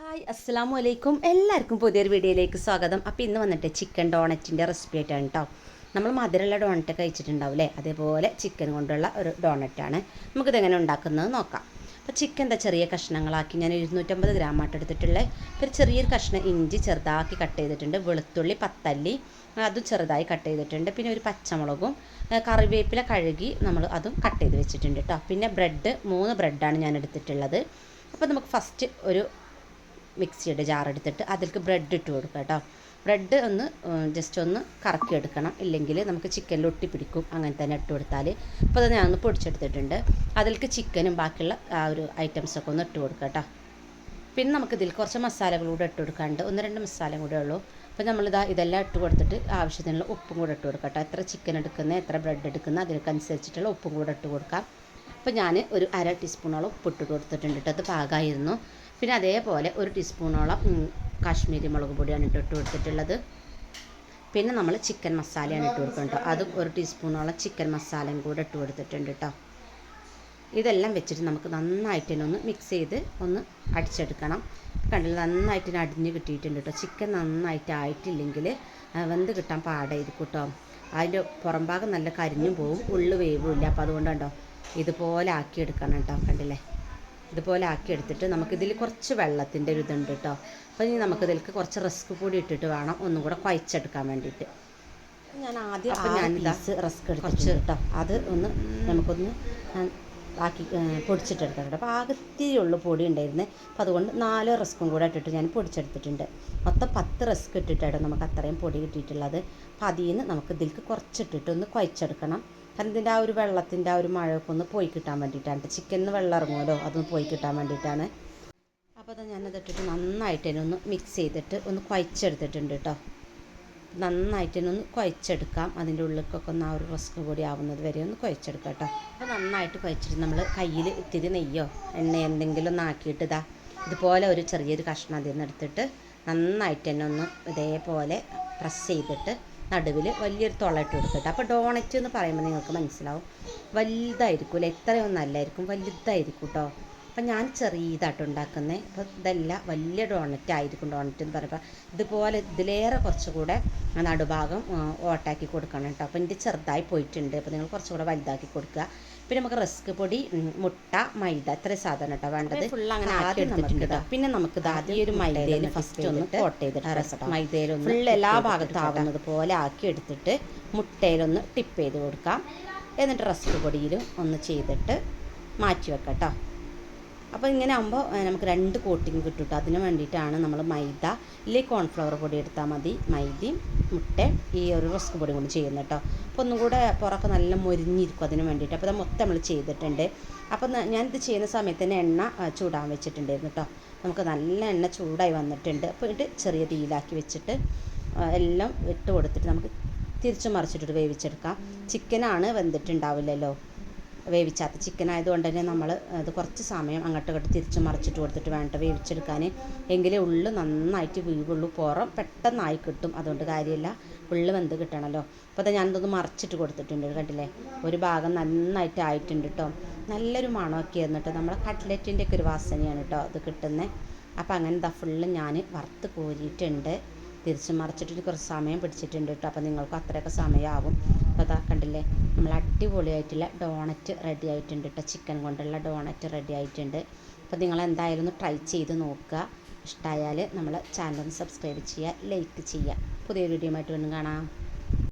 Hi അസ്സാം വലൈക്കും എല്ലാവർക്കും പുതിയൊരു വീഡിയോയിലേക്ക് സ്വാഗതം. അപ്പോൾ ഇന്ന് വന്നിട്ട് ചിക്കൻ ഡോണറ്റിന്റെ റെസിപ്പി ആയിട്ടാണ് കേട്ടോ നമ്മൾ മധുരമുള്ള ഡോണറ്റ് കഴിച്ചിട്ടുണ്ടാവില്ലേ അതേപോലെ ചിക്കൻ കൊണ്ടുള്ള ഒരു ഡോണറ്റാണ് നമുക്കിതെങ്ങനെ ഉണ്ടാക്കുന്നത് നോക്കാം. അപ്പോൾ ചിക്കൻ എന്താ ചെറിയ കഷ്ണങ്ങളാക്കി ഞാൻ ഇരുന്നൂറ്റമ്പത് ഗ്രാം ആയിട്ട് എടുത്തിട്ടുള്ള. ഒരു ചെറിയൊരു കഷ്ണം ഇഞ്ചി ചെറുതാക്കി കട്ട് ചെയ്തിട്ടുണ്ട്. വെളുത്തുള്ളി പത്തല്ലി അതും ചെറുതായി കട്ട് ചെയ്തിട്ടുണ്ട്. പിന്നെ ഒരു പച്ചമുളകും കറിവേപ്പില കഴുകി നമ്മൾ അതും കട്ട് ചെയ്ത് വെച്ചിട്ടുണ്ട് കേട്ടോ പിന്നെ ബ്രെഡ് മൂന്ന് ബ്രെഡാണ് ഞാൻ എടുത്തിട്ടുള്ളത്. അപ്പോൾ നമുക്ക് ഫസ്റ്റ് ഒരു മിക്സിയുടെ ജാർ എടുത്തിട്ട് അതിലേക്ക് ബ്രെഡ് ഇട്ട് കൊടുക്കുക കേട്ടോ ബ്രെഡ് ഒന്ന് ജസ്റ്റ് ഒന്ന് കറക്കി എടുക്കണം ഇല്ലെങ്കിൽ നമുക്ക് ചിക്കനിൽ ഒട്ടിപ്പിടിക്കും. അങ്ങനെ തന്നെ ഇട്ട് കൊടുത്താൽ അപ്പോൾ അത് ഞാനൊന്ന് പൊടിച്ചെടുത്തിട്ടുണ്ട്. അതിലേക്ക് ചിക്കനും ബാക്കിയുള്ള ആ ഒരു ഐറ്റംസൊക്കെ ഒന്ന് ഇട്ട് കൊടുക്കുക കേട്ടോ പിന്നെ നമുക്ക് ഇതിൽ കുറച്ച് മസാലകൾ കൂടെ ഇട്ട് കൊടുക്കാണ്ട് ഒന്ന് രണ്ട് മസാല കൂടെ ഉള്ളൂ. അപ്പോൾ നമ്മളിതാ ഇതെല്ലാം ഇട്ട് കൊടുത്തിട്ട് ആവശ്യത്തിനുള്ള ഉപ്പും കൂടെ ഇട്ട് കൊടുക്കാം കേട്ടോ എത്ര ചിക്കൻ എടുക്കുന്ന എത്ര ബ്രെഡ് എടുക്കുന്ന അതിനനുസരിച്ചിട്ടുള്ള ഉപ്പും കൂടെ ഇട്ട് കൊടുക്കാം. അപ്പോൾ ഞാൻ ഒരു അര ടീസ്പൂണോളം ഉപ്പിട്ട് കൊടുത്തിട്ടുണ്ട് കേട്ടോ അത് പാകമായിരുന്നു പിന്നെ അതേപോലെ ഒരു ടീസ്പൂണോളം കാശ്മീരി മുളക് പൊടിയാണ് ഇട്ട് ഇട്ട് കൊടുത്തിട്ടുള്ളത്. പിന്നെ നമ്മൾ ചിക്കൻ മസാലയാണ് ഇട്ട് കൊടുക്കുന്നത് കേട്ടോ. അതും ഒരു ടീസ്പൂണോളം ചിക്കൻ മസാലയും കൂടെ ഇട്ട് കൊടുത്തിട്ടുണ്ട് കേട്ടോ. ഇതെല്ലാം വെച്ചിട്ട് നമുക്ക് നന്നായിട്ട് തന്നെ ഒന്ന് മിക്സ് ചെയ്ത് ഒന്ന് അടിച്ചെടുക്കണം. കണ്ടില്ല നന്നായിട്ട് തന്നെ അടിഞ്ഞ് കിട്ടിയിട്ടുണ്ട് കേട്ടോ. ചിക്കൻ നന്നായിട്ട് ആയിട്ടില്ലെങ്കിൽ വെന്ത് കിട്ടാൻ പാടായിരിക്കും കേട്ടോ. അതിന്റെ പുറം ഭാഗം നല്ല കരിഞ്ഞും പോവും ഉള്ളു വേവും ഇല്ല. അപ്പോൾ അതുകൊണ്ട് കണ്ടോ ഇതുപോലെ ആക്കിയെടുക്കണം കേട്ടോ കണ്ടില്ലേ? ഇതുപോലെ ആക്കി എടുത്തിട്ട് നമുക്കിതിൽ കുറച്ച് വെള്ളത്തിന്റെ ഒരു ഇതുണ്ട് കേട്ടോ അപ്പോൾ ഇനി നമുക്കിതിലേക്ക് കുറച്ച് റിസ്ക് കൂടി ഇട്ടിട്ട് വേണം ഒന്നും കൂടെ കുഴച്ചെടുക്കാൻ വേണ്ടിയിട്ട്. ഞാൻ ആദ്യം അപ്പോൾ ഗ്ലാസ് റസ്ക് എടുത്തിട്ട് കേട്ടോ അത് ഒന്ന് നമുക്കൊന്ന് ഞാൻ ആക്കി പൊടിച്ചിട്ടെടുക്കാം കേട്ടോ അപ്പോൾ ആകത്തിരി ഉള്ളു പൊടി ഉണ്ടായിരുന്നത് അപ്പോൾ അതുകൊണ്ട് നാല് റസ്കും കൂടെ ഇട്ടിട്ട് ഞാൻ പൊടിച്ചെടുത്തിട്ടുണ്ട്. മൊത്തം പത്ത് റസ്ക് ഇട്ടിട്ടാണ് നമുക്ക് അത്രയും പൊടി കിട്ടിയിട്ടുള്ളത്. അപ്പോൾ അതിൽ നിന്ന് നമുക്ക് ഇതിലേക്ക് കുറച്ചിട്ടിട്ട് ഒന്ന് കുഴച്ചെടുക്കണം. കാരണം ആ ഒരു വെള്ളത്തിന്റെ ആ ഒരു മഴയൊക്കെ ഒന്ന് പോയി കിട്ടാൻ വേണ്ടിയിട്ടാണ്. ചിക്കനിൽ വെള്ളം ഇറങ്ങുമല്ലോ അതൊന്ന് പോയി കിട്ടാൻ വേണ്ടിയിട്ടാണ്. അപ്പോൾ അത് ഞാനത് ഇട്ടിട്ട് നന്നായിട്ട് തന്നെ ഒന്ന് മിക്സ് ചെയ്തിട്ട് ഒന്ന് കുഴച്ചെടുത്തിട്ടുണ്ട് കേട്ടോ. നന്നായിട്ട് തന്നെ ഒന്ന് കുഴച്ചെടുക്കാം. അതിന്റെ ഉള്ളിലേക്കൊക്കെ ഒന്ന് ആ ഒരു റസ്ക് കൂടി ആവുന്നത് വരെ ഒന്ന് കുഴച്ചെടുക്കാം കേട്ടോ. അപ്പോൾ നന്നായിട്ട് കുഴച്ചിട്ട് നമ്മൾ കയ്യിൽ ഇത്തിരി നെയ്യോ എണ്ണ എന്തെങ്കിലും ഒന്ന് ആക്കിയിട്ട് ഇതാ ഇതുപോലെ ഒരു ചെറിയൊരു കഷ്ണം അതിൽ നിന്ന് എടുത്തിട്ട് നന്നായിട്ട് തന്നെ ഒന്ന് ഇതേപോലെ പ്രസ് ചെയ്തിട്ട് നടുവിൽ വലിയൊരു തുളയിട്ട് കൊടുത്തിട്ട്. അപ്പോൾ ഡോണറ്റ് എന്ന് പറയുമ്പോൾ നിങ്ങൾക്ക് മനസ്സിലാവും. വലുതായിരിക്കും അല്ലേ ഇത്രയൊന്നും അല്ലായിരിക്കും വലുതായിരിക്കും കേട്ടോ അപ്പം ഞാൻ ചെറിയതായിട്ട് ഉണ്ടാക്കുന്നത് അപ്പോൾ ഇതല്ല വലിയ ഡോണറ്റ് ആയിരിക്കും ഡോണറ്റ് എന്ന് പറയുമ്പോൾ ഇതുപോലെ ഇതിലേറെ കുറച്ചുകൂടെ നടുഭാഗം ഓട്ടാക്കി കൊടുക്കണം കേട്ടോ. അപ്പോൾ എന്റെ ചെറുതായി പോയിട്ടുണ്ട്. അപ്പോൾ നിങ്ങൾ കുറച്ചുകൂടെ വലുതാക്കി കൊടുക്കുക. പിന്നെ നമുക്ക് റസ്ക് പൊടി മുട്ട മൈദ ഇത്ര സാധനം കേട്ടോ വേണ്ടത്. ഫുൾ അങ്ങനെ ആക്കി എടുത്തിട്ടുണ്ട് കേട്ടോ. പിന്നെ നമുക്ക് ആദ്യം ഒരു മൈദയിൽ ഫസ്റ്റ് ഒന്ന് കോട്ട് ചെയ്തിട്ട് മൈദയിലൊന്ന് ഫുൾ എല്ലാ ഭാഗത്തും ആവുന്നത് പോലെ ആക്കി എടുത്തിട്ട് മുട്ടയിലൊന്ന് ടിപ്പ് ചെയ്ത് കൊടുക്കാം. എന്നിട്ട് റസ്ക് പൊടിയിലും ഒന്ന് ചെയ്തിട്ട് മാറ്റി വെക്കാം കേട്ടോ. അപ്പോൾ ഇങ്ങനെ ആകുമ്പോൾ നമുക്ക് രണ്ട് കോട്ടിങ് കിട്ടും അതിന് വേണ്ടിയിട്ടാണ് നമ്മൾ മൈദ ഇല്ലെങ്കിൽ കോൺഫ്ലവർ പൊടി എടുത്താൽ മതി. മൈദയും മുട്ട ഈ ഒരു റസ്ക് പൊടി കൂടി ചെയ്യുന്നത് കേട്ടോ അപ്പോൾ ഒന്നും കൂടെ പുറമൊക്കെ നല്ല മൊരിഞ്ഞിരിക്കും അതിന് വേണ്ടിയിട്ട്. അപ്പോൾ ഇത് മൊത്തം നമ്മൾ ചെയ്തിട്ടുണ്ട്. അപ്പോൾ ഞാനിത് ചെയ്യുന്ന സമയത്ത് തന്നെ എണ്ണ ചൂടാൻ വെച്ചിട്ടുണ്ടായിരുന്നു കേട്ടോ നമുക്ക് നല്ല എണ്ണ ചൂടായി വന്നിട്ടുണ്ട്. അപ്പോൾ ഇത് ചെറിയ തീയിലാക്കി വെച്ചിട്ട് എല്ലാം ഇട്ട് കൊടുത്തിട്ട് നമുക്ക് തിരിച്ചു മറിച്ചിട്ടിട്ട് വേവിച്ചെടുക്കാം. ചിക്കനാണ് വെന്തിട്ടുണ്ടാവില്ലല്ലോ. വേവിച്ചാത്ത ചിക്കൻ ആയതുകൊണ്ട് തന്നെ നമ്മൾ അത് കുറച്ച് സമയം അങ്ങോട്ട് ഇങ്ങോട്ട് തിരിച്ച് മറിച്ചിട്ട് കൊടുത്തിട്ട് വേണ്ട വേവിച്ചെടുക്കാൻ എങ്കിലേ ഉള്ളു നന്നായിട്ട് വീവുള്ളൂ. പുറം പെട്ടെന്നായി കിട്ടും. അതുകൊണ്ട് കാര്യമില്ല. ഉള്ളു വെന്ത് കിട്ടണമല്ലോ അപ്പോൾ അത് ഞാനിതൊന്ന് മറിച്ചിട്ട് കൊടുത്തിട്ടുണ്ട്. കണ്ടില്ലേ? ഒരു ഭാഗം നന്നായിട്ട് ആയിട്ടുണ്ട് കേട്ടോ നല്ലൊരു മണമൊക്കെ ആയിരുന്നു കേട്ടോ നമ്മുടെ കട്ട്ലറ്റിന്റെ ഒക്കെ ഒരു വാസനയാണ് കേട്ടോ അത് കിട്ടുന്നത് അപ്പോൾ അങ്ങനെ ഇതാ ഫുള്ള് ഞാൻ വറുത്ത് കോരിയിട്ടുണ്ട്. തിരിച്ച് മറിച്ചിട്ട് കുറച്ച് സമയം പിടിച്ചിട്ടുണ്ട് കേട്ടോ. അപ്പോൾ നിങ്ങൾക്ക് അത്രയൊക്കെ സമയമാവും അപ്പോൾ അതാ കണ്ടില്ലേ നമ്മൾ അടിപൊളിയായിട്ടുള്ള ഡോണറ്റ് റെഡി ആയിട്ടുണ്ട് കേട്ടോ. ചിക്കൻ കൊണ്ടുള്ള ഡോണറ്റ് റെഡി ആയിട്ടുണ്ട്. അപ്പോൾ നിങ്ങൾ എന്തായാലും ഒന്ന് ട്രൈ ചെയ്ത് നോക്കുക. ഇഷ്ടമായാൽ നമ്മൾ ചാനൽ ഒന്ന് സബ്സ്ക്രൈബ് ചെയ്യുക ലൈക്ക് ചെയ്യുക. പുതിയ വീഡിയോ ആയിട്ട് വീണ്ടും കാണാം.